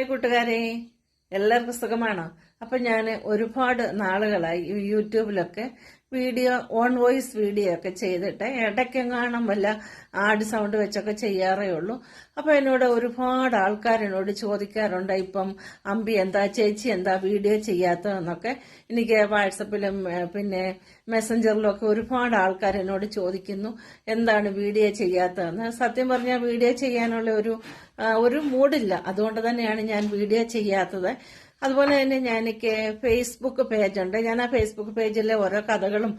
Hi കൂട്ടുകാരെ. എല്ലാവർക്കും സുഖമാണോ? അപ്പം ഞാൻ ഒരുപാട് നാളുകളായി യൂട്യൂബിലൊക്കെ വീഡിയോ ഓൺ വോയിസ് വീഡിയോ ഒക്കെ ചെയ്തിട്ട് ഇടയ്ക്കെങ്ങാണം വല്ല ആഡ് സൗണ്ട് വെച്ചൊക്കെ ചെയ്യാറേ ഉള്ളൂ. അപ്പൊ എന്നോട് ഒരുപാട് ആൾക്കാർ എന്നോട് ചോദിക്കാറുണ്ട് ഇപ്പം അമ്പി എന്താ ചേച്ചി എന്താ വീഡിയോ ചെയ്യാത്തതെന്നൊക്കെ. എനിക്ക് വാട്സപ്പിലും പിന്നെ മെസ്സഞ്ചറിലും ഒക്കെ ഒരുപാട് ആൾക്കാർ എന്നോട് ചോദിക്കുന്നു എന്താണ് വീഡിയോ ചെയ്യാത്തതെന്ന്. സത്യം പറഞ്ഞാൽ വീഡിയോ ചെയ്യാനുള്ള ഒരു ഒരു മൂഡില്ല. അതുകൊണ്ട് തന്നെയാണ് ഞാൻ വീഡിയോ ചെയ്യാത്തത്. അതുപോലെ തന്നെ ഞാൻ എനിക്ക് ഫേസ്ബുക്ക് പേജുണ്ട് ഞാൻ ആ ഫേസ്ബുക്ക് പേജിലെ ഓരോ കഥകളും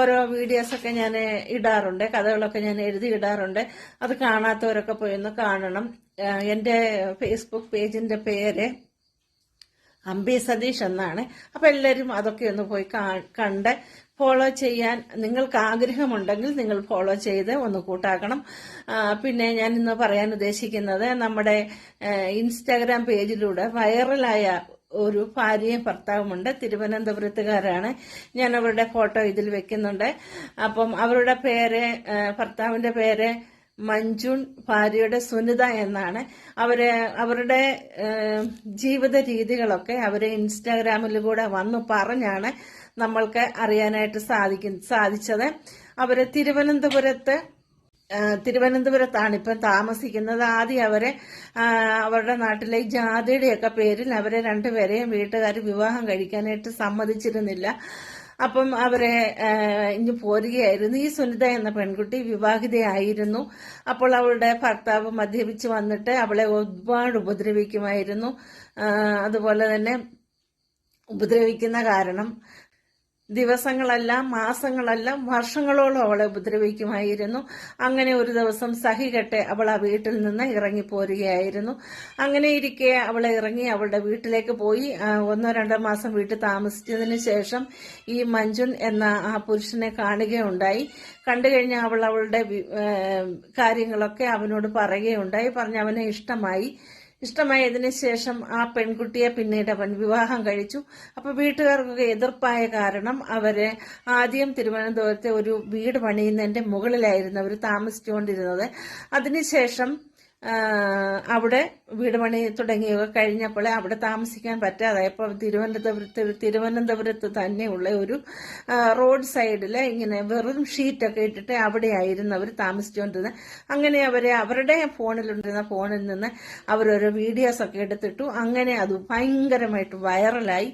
ഓരോ വീഡിയോസൊക്കെ ഞാൻ ഇടാറുണ്ട്. കഥകളൊക്കെ ഞാൻ എഴുതി ഇടാറുണ്ട്. അത് കാണാത്തവരൊക്കെ പോയി ഒന്ന് കാണണം. എന്റെ ഫേസ്ബുക്ക് പേജിന്റെ പേര് അംബി സതീഷ് എന്നാണ്. അപ്പൊ എല്ലാവരും അതൊക്കെ ഒന്ന് പോയി കണ്ട് ഫോളോ ചെയ്യാൻ നിങ്ങൾക്ക് ആഗ്രഹമുണ്ടെങ്കിൽ നിങ്ങൾ ഫോളോ ചെയ്ത് ഒന്ന് കൂട്ടാക്കണം. പിന്നെ ഞാൻ ഇന്ന് പറയാൻ ഉദ്ദേശിക്കുന്നത് നമ്മുടെ ഇൻസ്റ്റാഗ്രാം പേജിലൂടെ വൈറലായ ഒരു ഭാര്യയും ഭർത്താവുമുണ്ട്. തിരുവനന്തപുരത്തുകാരാണ്. ഞാൻ അവരുടെ ഫോട്ടോ ഇതിൽ വെക്കുന്നുണ്ട്. അപ്പം അവരുടെ പേര് ഭർത്താവിന്റെ പേര് മഞ്ജുൺ ഭാര്യയുടെ സുനിത എന്നാണ്. അവർ അവരുടെ ജീവിത രീതികളൊക്കെ അവരെ ഇൻസ്റ്റാഗ്രാമിലൂടെ വന്നു പറഞ്ഞാണ് നമ്മൾക്ക് അറിയാനായിട്ട് സാധിക്കും സാധിച്ചത്. അവർ തിരുവനന്തപുരത്ത് തിരുവനന്തപുരത്താണ് ഇപ്പം താമസിക്കുന്നത്. ആദ്യം അവരെ അവരുടെ നാട്ടിലെ ജാതിയുടെ ജാതിയുടെയൊക്കെ പേരിൽ അവരെ രണ്ടുപേരെയും വീട്ടുകാർ വിവാഹം കഴിക്കാനായിട്ട് സമ്മതിച്ചിരുന്നില്ല. അപ്പം അവരെ ആ, പോരുകയായിരുന്നു. ഈ സുനിത എന്ന പെൺകുട്ടി വിവാഹിതയായിരുന്നു. അപ്പോൾ അവളുടെ ഭർത്താവ് മദ്യപിച്ച് വന്നിട്ട് അവളെ ഒരുപാട് ഉപദ്രവിക്കുമായിരുന്നു. അതുപോലെ തന്നെ ഉപദ്രവിക്കുന്ന കാരണം ദിവസങ്ങളല്ല മാസങ്ങളല്ല വർഷങ്ങളോളം അവളെ ഉപദ്രവിക്കുമായിരുന്നു. അങ്ങനെ ഒരു ദിവസം സഹികെട്ടെ അവൾ ആ വീട്ടിൽ നിന്ന് ഇറങ്ങിപ്പോരുകയായിരുന്നു. അങ്ങനെ ഇരിക്കെ അവളെ ഇറങ്ങി അവളുടെ വീട്ടിലേക്ക് പോയി. ഒന്നോ രണ്ടോ മാസം വീട്ടിൽ താമസിച്ചതിന് ശേഷം ഈ മഞ്ജുൻ എന്ന ആ പുരുഷനെ കാണുകയുണ്ടായി. കണ്ടു കഴിഞ്ഞാൽ അവൾ അവളുടെ കാര്യങ്ങളൊക്കെ അവനോട് പറയുകയുണ്ടായി. പറഞ്ഞ് അവനെ ഇഷ്ടമായി. ഇഷ്ടമായതിനു ശേഷം ആ പെൺകുട്ടിയെ പിന്നീട് അവൻ വിവാഹം കഴിച്ചു. അപ്പൊ വീട്ടുകാർക്കൊക്കെ എതിർപ്പായ കാരണം അവർ ആദ്യം തിരുവനന്തപുരത്തെ ഒരു വീട് പണിയുന്നതിന്റെ മുകളിലായിരുന്നു അവർ താമസിച്ചുകൊണ്ടിരുന്നത്. അതിനുശേഷം അവിടെ വീട് പണി തുടങ്ങിയൊക്കെ കഴിഞ്ഞപ്പോൾ അവിടെ താമസിക്കാൻ പറ്റാതായപ്പോൾ തിരുവനന്തപുരത്ത് തിരുവനന്തപുരത്ത് തന്നെയുള്ള ഒരു റോഡ് സൈഡിൽ ഇങ്ങനെ വെറും ഷീറ്റൊക്കെ ഇട്ടിട്ട് അവിടെയായിരുന്നു അവർ താമസിച്ചുകൊണ്ടിരുന്നത് അങ്ങനെ അവരെ അവരുടെ ഫോണിലുണ്ടിരുന്ന ഫോണിൽ നിന്ന് അവരോരോ വീഡിയോസൊക്കെ എടുത്തിട്ടു അങ്ങനെ അത് ഭയങ്കരമായിട്ട് വൈറലായി.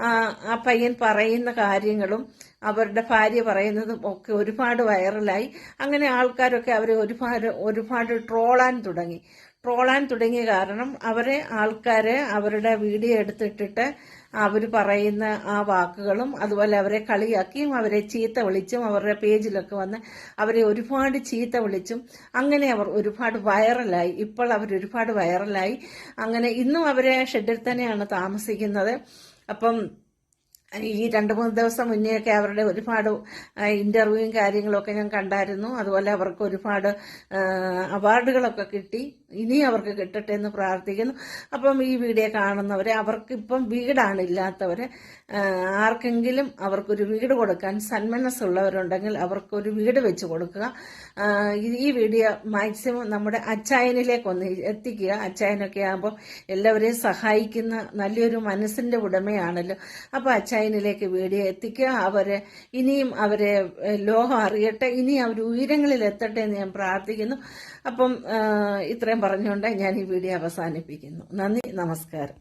ആ പയ്യൻ പറയുന്ന കാര്യങ്ങളും അവരുടെ ഭാര്യ പറയുന്നതും ഒക്കെ ഒരുപാട് വൈറലായി. അങ്ങനെ ആൾക്കാരൊക്കെ അവരെ ഒരുപാട് ഒരുപാട് ട്രോളാൻ തുടങ്ങി. ട്രോളാൻ തുടങ്ങിയ കാരണം അവരെ ആൾക്കാരെ അവരുടെ വീഡിയോ എടുത്തിട്ടിട്ട് അവർ പറയുന്ന ആ വാക്കുകളും അതുപോലെ അവരെ കളിയാക്കിയും അവരെ ചീത്ത വിളിച്ചും അവരുടെ പേജിലൊക്കെ വന്ന് അവരെ ഒരുപാട് ചീത്ത വിളിച്ചും അങ്ങനെ അവർ ഒരുപാട് വൈറലായി. ഇപ്പോൾ അവർ ഒരുപാട് വൈറലായി. അങ്ങനെ ഇന്നും അവരെ ഷെഡിൽ തന്നെയാണ് താമസിക്കുന്നത്. അപ്പം ഈ രണ്ട് മൂന്ന് ദിവസം മുന്നേയൊക്കെ അവരുടെ ഒരുപാട് ഇന്റർവ്യൂവും കാര്യങ്ങളൊക്കെ ഞാൻ കണ്ടായിരുന്നു. അതുപോലെ അവർക്ക് ഒരുപാട് അവാർഡുകളൊക്കെ കിട്ടി. ഇനി അവർക്ക് കിട്ടട്ടെ എന്ന് പ്രാർത്ഥിക്കുന്നു. അപ്പം ഈ വീഡിയോ കാണുന്നവരെ അവർക്കിപ്പം വീടാണ് ഇല്ലാത്തവർ ആർക്കെങ്കിലും അവർക്കൊരു വീട് കൊടുക്കാൻ സന്മനസ്സുള്ളവരുണ്ടെങ്കിൽ അവർക്കൊരു വീട് വെച്ച് കൊടുക്കുക. ഈ- വീഡിയോ മാക്സിമം നമ്മുടെ അച്ചായനിലേക്ക് ഒന്ന് എത്തിക്കുക. അച്ചായനൊക്കെ ആകുമ്പോൾ എല്ലാവരെയും സഹായിക്കുന്ന നല്ലൊരു മനസ്സിന്റെ ഉടമയാണല്ലോ. അപ്പൊ അച്ചായനിലേക്ക് വീഡിയോ എത്തിക്കുക. അവരെ ഇനിയും അവരെ ലോകം അറിയട്ടെ. ഇനിയും അവർ ഉയരങ്ങളിൽ എത്തട്ടെ എന്ന് ഞാൻ പ്രാർത്ഥിക്കുന്നു. അപ്പം ഇത്രയും പറഞ്ഞുകൊണ്ട് ഞാൻ ഈ വീഡിയോ അവസാനിപ്പിക്കുന്നു. നന്ദി നമസ്കാരം.